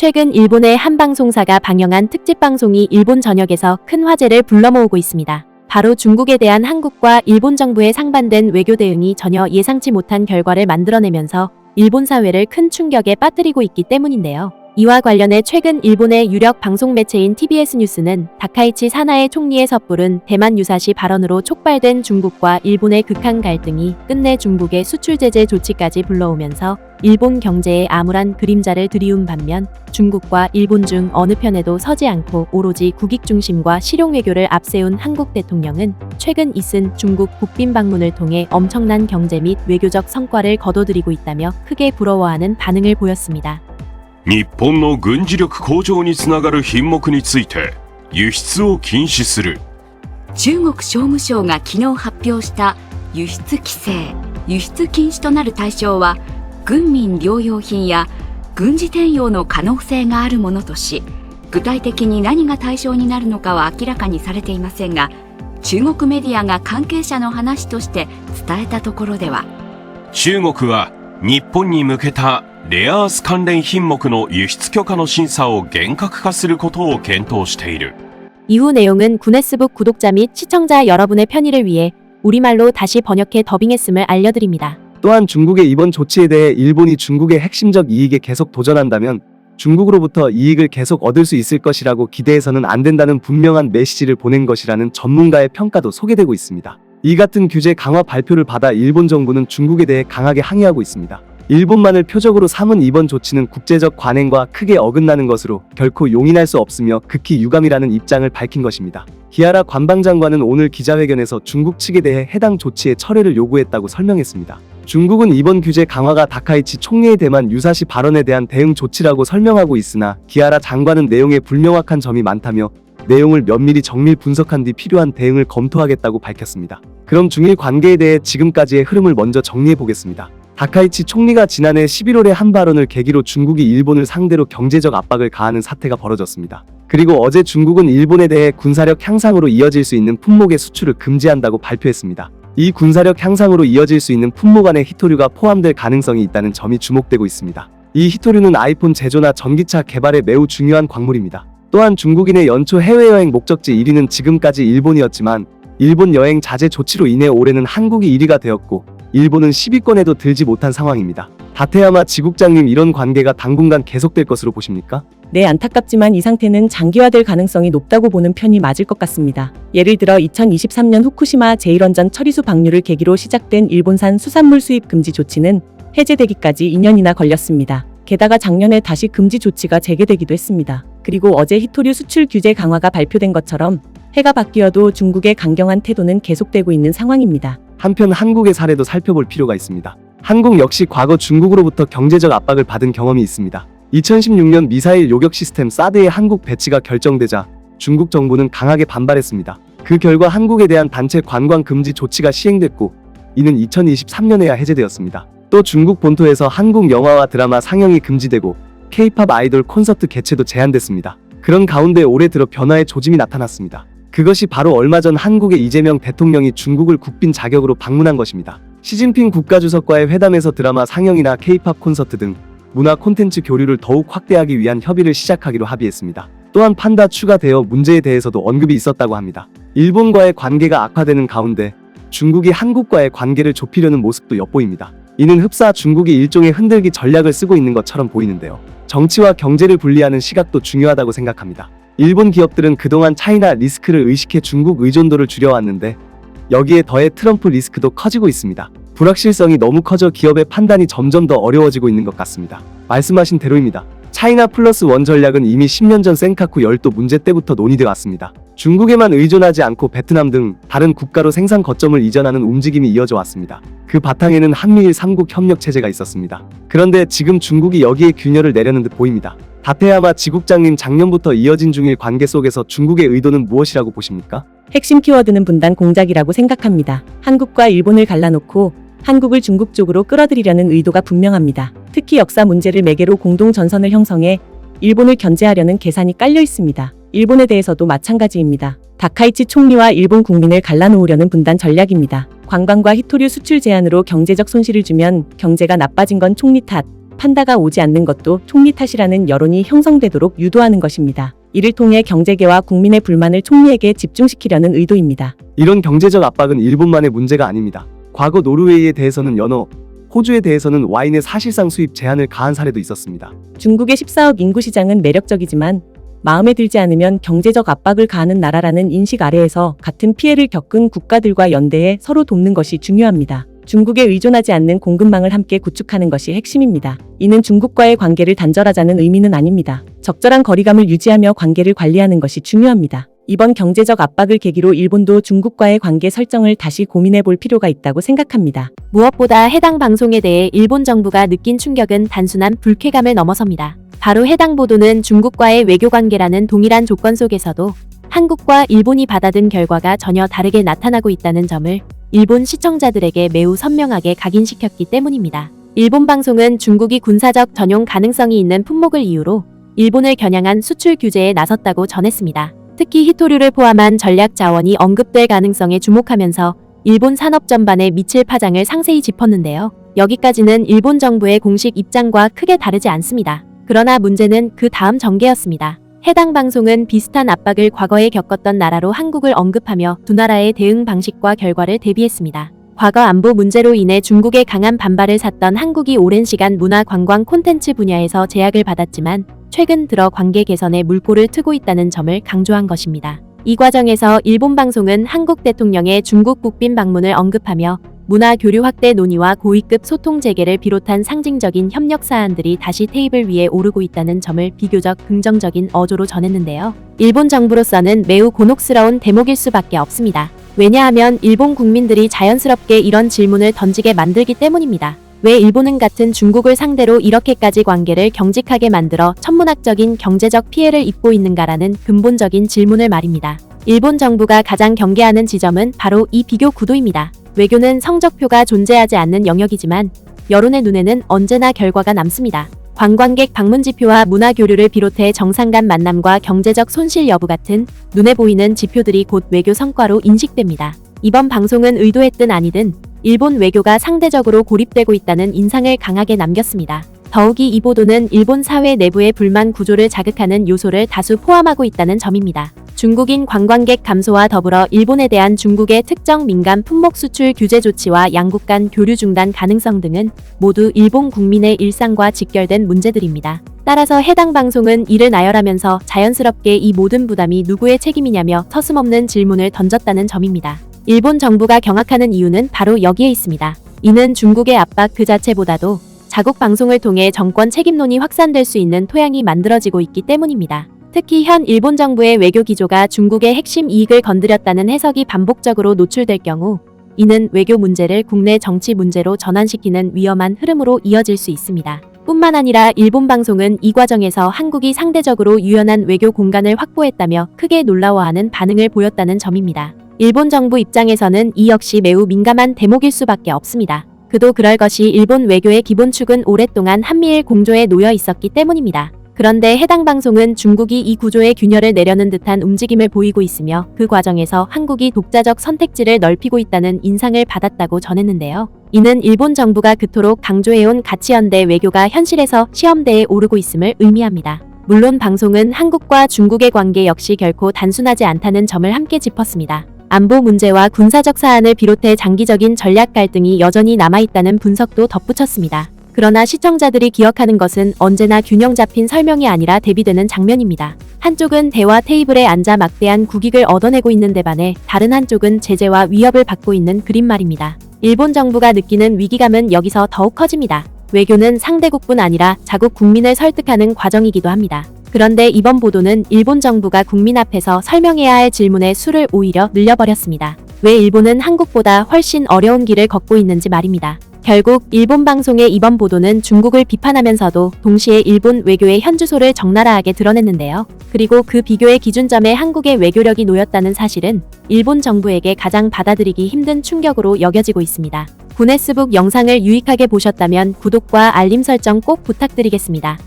최근 일본의 한 방송사가 방영한 특집 방송이 일본 전역에서 큰 화제를 불러모으고 있습니다. 바로 중국에 대한 한국과 일본 정부의 상반된 외교 대응이 전혀 예상치 못한 결과를 만들어내면서 일본 사회를 큰 충격에 빠뜨리고 있기 때문인데요. 이와 관련해 최근 일본의 유력 방송 매체인 TBS 뉴스는 다카이치 사나의 총리의 섣부른 대만 유사시 발언으로 촉발된 중국과 일본의 극한 갈등이 끝내 중국의 수출 제재 조치까지 불러오면서 일본 경제에 암울한 그림자를 들이운 반면 중국과 일본 중 어느 편에도 서지 않고 오로지 국익 중심과 실용 외교를 앞세운 한국 대통령은 최근 있은 중국 국빈 방문을 통해 엄청난 경제 및 외교적 성과를 거둬들이고 있다며 크게 부러워하는 반응을 보였습니다. 日本の軍事力向上につながる品目について輸出を禁止する。中国商務省が昨日発表した輸出規制輸出禁止となる対象は軍民療養品や軍事転用の可能性があるものとし具体的に何が対象になるのかは明らかにされていませんが中国メディアが関係者の話として伝えたところでは中国は日本に向けたレアアース関連品目の輸出許可の審査を厳格化することを検討している 이후 내용은 구네스북 구독자 및 시청자 여러분의 편의를 위해 우리말로 다시 번역해 더빙했음을 알려드립니다. 또한 중국의 이번 조치에 대해 일본이 중국의 핵심적 이익에 계속 도전한다면 중국으로부터 이익을 계속 얻을 수 있을 것이라고 기대해서는 안 된다는 분명한 메시지를 보낸 것이라는 전문가의 평가도 소개되고 있습니다. 이 같은 규제 강화 발표를 받아 일본 정부는 중국에 대해 강하게 항의하고 있습니다. 일본만을 표적으로 삼은 이번 조치는 국제적 관행과 크게 어긋나는 것으로 결코 용인할 수 없으며 극히 유감이라는 입장을 밝힌 것입니다. 기아라 관방장관은 오늘 기자회견에서 중국 측에 대해 해당 조치의 철회를 요구했다고 설명했습니다. 중국은 이번 규제 강화가 다카이치 총리의 대만 유사시 발언에 대한 대응 조치라고 설명하고 있으나 기아라 장관은 내용에 불명확한 점이 많다며 내용을 면밀히 정밀 분석한 뒤 필요한 대응을 검토하겠다고 밝혔습니다. 그럼 중일 관계에 대해 지금까지의 흐름을 먼저 정리해 보겠습니다. 다카이치 총리가 지난해 11월에 한 발언을 계기로 중국이 일본을 상대로 경제적 압박을 가하는 사태가 벌어졌습니다. 그리고 어제 중국은 일본에 대해 군사력 향상으로 이어질 수 있는 품목의 수출을 금지한다고 발표했습니다. 이 군사력 향상으로 이어질 수 있는 품목 안에 히토류가 포함될 가능성이 있다는 점이 주목되고 있습니다. 이 히토류는 아이폰 제조나 전기차 개발에 매우 중요한 광물입니다. 또한 중국인의 연초 해외여행 목적지 1위는 지금까지 일본이었지만 일본 여행 자제 조치로 인해 올해는 한국이 1위가 되었고 일본은 10위권에도 들지 못한 상황입니다. 다테야마 지국장님 이런 관계가 당분간 계속될 것으로 보십니까? 네, 안타깝지만 이 상태는 장기화될 가능성이 높다고 보는 편이 맞을 것 같습니다. 예를 들어 2023년 후쿠시마 제1원전 처리수 방류를 계기로 시작된 일본산 수산물 수입 금지 조치는 해제되기까지 2년이나 걸렸습니다. 게다가 작년에 다시 금지 조치가 재개되기도 했습니다. 그리고 어제 히토류 수출 규제 강화가 발표된 것처럼 해가 바뀌어도 중국의 강경한 태도는 계속되고 있는 상황입니다. 한편 한국의 사례도 살펴볼 필요가 있습니다. 한국 역시 과거 중국으로부터 경제적 압박을 받은 경험이 있습니다. 2016년 미사일 요격 시스템 사드의 한국 배치가 결정되자 중국 정부는 강하게 반발했습니다. 그 결과 한국에 대한 단체 관광 금지 조치가 시행됐고 이는 2023년에야 해제되었습니다. 또 중국 본토에서 한국 영화와 드라마 상영이 금지되고 K-팝 아이돌 콘서트 개최도 제한됐습니다. 그런 가운데 올해 들어 변화의 조짐이 나타났습니다. 그것이 바로 얼마 전 한국의 이재명 대통령이 중국을 국빈 자격으로 방문한 것입니다. 시진핑 국가주석과의 회담에서 드라마 상영이나 K-팝 콘서트 등 문화 콘텐츠 교류를 더욱 확대하기 위한 협의를 시작하기로 합의했습니다. 또한 판다 추가되어 문제에 대해서도 언급이 있었다고 합니다. 일본과의 관계가 악화되는 가운데 중국이 한국과의 관계를 좁히려는 모습도 엿보입니다. 이는 흡사 중국이 일종의 흔들기 전략을 쓰고 있는 것처럼 보이는데요. 정치와 경제를 분리하는 시각도 중요하다고 생각합니다. 일본 기업들은 그동안 차이나 리스크를 의식해 중국 의존도를 줄여왔는데 여기에 더해 트럼프 리스크도 커지고 있습니다. 불확실성이 너무 커져 기업의 판단이 점점 더 어려워지고 있는 것 같습니다. 말씀하신 대로입니다. 차이나 플러스 원 전략은 이미 10년 전 센카쿠 열도 문제 때부터 논의돼 왔습니다. 중국에만 의존하지 않고 베트남 등 다른 국가로 생산 거점을 이전하는 움직임이 이어져 왔습니다. 그 바탕에는 한미일 3국 협력 체제가 있었습니다. 그런데 지금 중국이 여기에 균열을 내려는 듯 보입니다. 다테야마 지국장님 작년부터 이어진 중일 관계 속에서 중국의 의도는 무엇이라고 보십니까? 핵심 키워드는 분단 공작이라고 생각합니다. 한국과 일본을 갈라놓고 한국을 중국 쪽으로 끌어들이려는 의도가 분명합니다. 특히 역사 문제를 매개로 공동 전선을 형성해 일본을 견제하려는 계산이 깔려 있습니다. 일본에 대해서도 마찬가지입니다. 다카이치 총리와 일본 국민을 갈라놓으려는 분단 전략입니다. 관광과 히토류 수출 제한으로 경제적 손실을 주면 경제가 나빠진 건 총리 탓, 판다가 오지 않는 것도 총리 탓이라는 여론이 형성되도록 유도하는 것입니다. 이를 통해 경제계와 국민의 불만을 총리에게 집중시키려는 의도입니다. 이런 경제적 압박은 일본만의 문제가 아닙니다. 과거 노르웨이에 대해서는 연어, 호주에 대해서는 와인의 사실상 수입 제한을 가한 사례도 있었습니다. 중국의 14억 인구 시장은 매력적이지만 마음에 들지 않으면 경제적 압박을 가하는 나라라는 인식 아래에서 같은 피해를 겪은 국가들과 연대해 서로 돕는 것이 중요합니다. 중국에 의존하지 않는 공급망을 함께 구축하는 것이 핵심입니다. 이는 중국과의 관계를 단절하자는 의미는 아닙니다. 적절한 거리감을 유지하며 관계를 관리하는 것이 중요합니다. 이번 경제적 압박을 계기로 일본도 중국과의 관계 설정을 다시 고민해 볼 필요가 있다고 생각합니다. 무엇보다 해당 방송에 대해 일본 정부가 느낀 충격은 단순한 불쾌감을 넘어섭니다. 바로 해당 보도는 중국과의 외교 관계라는 동일한 조건 속에서도 한국과 일본이 받아든 결과가 전혀 다르게 나타나고 있다는 점을 일본 시청자들에게 매우 선명하게 각인시켰기 때문입니다. 일본 방송은 중국이 군사적 전용 가능성이 있는 품목을 이유로 일본을 겨냥한 수출 규제에 나섰다고 전했습니다. 특히 히토류를 포함한 전략 자원이 언급될 가능성에 주목하면서 일본 산업 전반에 미칠 파장을 상세히 짚었는데요. 여기까지는 일본 정부의 공식 입장과 크게 다르지 않습니다. 그러나 문제는 그 다음 전개였습니다. 해당 방송은 비슷한 압박을 과거에 겪었던 나라로 한국을 언급하며 두 나라의 대응 방식과 결과를 대비했습니다. 과거 안보 문제로 인해 중국의 강한 반발을 샀던 한국이 오랜 시간 문화 관광 콘텐츠 분야에서 제약을 받았지만 최근 들어 관계 개선에 물꼬를 트고 있다는 점을 강조한 것입니다. 이 과정에서 일본 방송은 한국 대통령의 중국 국빈 방문을 언급하며 문화 교류 확대 논의와 고위급 소통 재개를 비롯한 상징적인 협력 사안들이 다시 테이블 위에 오르고 있다는 점을 비교적 긍정적인 어조로 전했는데요. 일본 정부로서는 매우 곤혹스러운 대목일 수밖에 없습니다. 왜냐하면 일본 국민들이 자연스럽게 이런 질문을 던지게 만들기 때문입니다. 왜 일본은 같은 중국을 상대로 이렇게까지 관계를 경직하게 만들어 천문학적인 경제적 피해를 입고 있는가라는 근본적인 질문을 말입니다. 일본 정부가 가장 경계하는 지점은 바로 이 비교 구도입니다. 외교는 성적표가 존재하지 않는 영역이지만 여론의 눈에는 언제나 결과가 남습니다. 관광객 방문 지표와 문화 교류를 비롯해 정상 간 만남과 경제적 손실 여부 같은 눈에 보이는 지표들이 곧 외교 성과로 인식됩니다. 이번 방송은 의도했든 아니든 일본 외교가 상대적으로 고립되고 있다는 인상을 강하게 남겼습니다. 더욱이 이 보도는 일본 사회 내부의 불만 구조를 자극하는 요소를 다수 포함하고 있다는 점입니다. 중국인 관광객 감소와 더불어 일본에 대한 중국의 특정 민감 품목 수출 규제 조치와 양국 간 교류 중단 가능성 등은 모두 일본 국민의 일상과 직결된 문제들입니다. 따라서 해당 방송은 이를 나열하면서 자연스럽게 이 모든 부담이 누구의 책임이냐며 서슴없는 질문을 던졌다는 점입니다. 일본 정부가 경악하는 이유는 바로 여기에 있습니다. 이는 중국의 압박 그 자체보다도 자국 방송을 통해 정권 책임론이 확산될 수 있는 토양이 만들어지고 있기 때문입니다. 특히 현 일본 정부의 외교 기조가 중국의 핵심 이익을 건드렸다는 해석이 반복적으로 노출될 경우 이는 외교 문제를 국내 정치 문제로 전환시키는 위험한 흐름으로 이어질 수 있습니다. 뿐만 아니라 일본 방송은 이 과정에서 한국이 상대적으로 유연한 외교 공간을 확보했다며 크게 놀라워하는 반응을 보였다는 점입니다. 일본 정부 입장에서는 이 역시 매우 민감한 대목일 수밖에 없습니다. 그도 그럴 것이 일본 외교의 기본축은 오랫동안 한미일 공조에 놓여 있었기 때문입니다. 그런데 해당 방송은 중국이 이 구조의 균열을 내려는 듯한 움직임을 보이고 있으며 그 과정에서 한국이 독자적 선택지를 넓히고 있다는 인상을 받았다고 전했는데요. 이는 일본 정부가 그토록 강조해온 가치연대 외교가 현실에서 시험대에 오르고 있음을 의미합니다. 물론 방송은 한국과 중국의 관계 역시 결코 단순하지 않다는 점을 함께 짚었습니다. 안보 문제와 군사적 사안을 비롯해 장기적인 전략 갈등이 여전히 남아있다는 분석도 덧붙였습니다. 그러나 시청자들이 기억하는 것은 언제나 균형 잡힌 설명이 아니라 대비되는 장면입니다. 한쪽은 대화 테이블에 앉아 막대한 국익을 얻어내고 있는 데 반해 다른 한쪽은 제재와 위협을 받고 있는 그림 말입니다. 일본 정부가 느끼는 위기감은 여기서 더욱 커집니다. 외교는 상대국뿐 아니라 자국 국민을 설득하는 과정이기도 합니다. 그런데 이번 보도는 일본 정부가 국민 앞에서 설명해야 할 질문의 수를 오히려 늘려버렸습니다. 왜 일본은 한국보다 훨씬 어려운 길을 걷고 있는지 말입니다. 결국 일본 방송의 이번 보도는 중국을 비판하면서도 동시에 일본 외교의 현주소를 적나라하게 드러냈는데요. 그리고 그 비교의 기준점에 한국의 외교력이 놓였다는 사실은 일본 정부에게 가장 받아들이기 힘든 충격으로 여겨지고 있습니다. 구네스북 영상을 유익하게 보셨다면 구독과 알림 설정 꼭 부탁드리겠습니다.